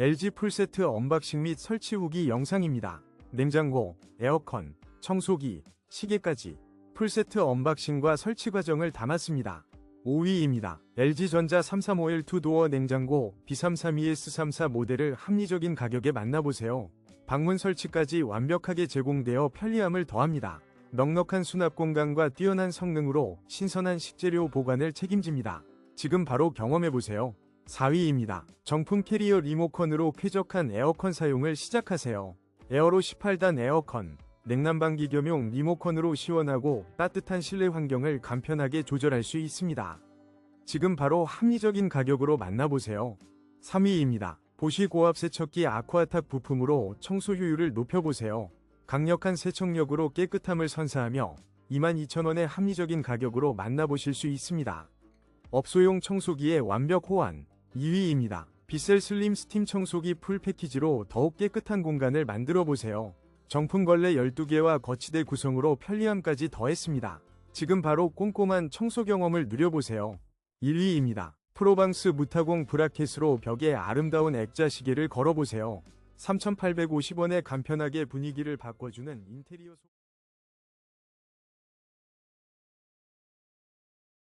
LG 풀세트 언박싱 및 설치 후기 영상입니다. 냉장고, 에어컨, 청소기, 시계까지 풀세트 언박싱과 설치 과정을 담았습니다. 5위입니다. LG전자 3351 투도어 냉장고 B332S34 모델을 합리적인 가격에 만나보세요. 방문 설치까지 완벽하게 제공되어 편리함을 더합니다. 넉넉한 수납 공간과 뛰어난 성능으로 신선한 식재료 보관을 책임집니다. 지금 바로 경험해보세요. 4위입니다. 정품 캐리어 리모컨으로 쾌적한 에어컨 사용을 시작하세요. 에어로 18단 에어컨, 냉난방기 겸용 리모컨으로 시원하고 따뜻한 실내 환경을 간편하게 조절할 수 있습니다. 지금 바로 합리적인 가격으로 만나보세요. 3위입니다. 보쉬 고압 세척기 아쿠아탁 부품으로 청소 효율을 높여보세요. 강력한 세척력으로 깨끗함을 선사하며 22,000원의 합리적인 가격으로 만나보실 수 있습니다. 업소용 청소기의 완벽 호환 2위입니다. 비셀 슬림 스팀 청소기 풀 패키지로 더욱 깨끗한 공간을 만들어 보세요. 정품 걸레 12개와 거치대 구성으로 편리함까지 더했습니다. 지금 바로 꼼꼼한 청소 경험을 누려보세요. 1위입니다. 프로방스 무타공 브라켓으로 벽에 아름다운 액자 시계를 걸어보세요. 3,850원에 간편하게 분위기를 바꿔주는 인테리어 소...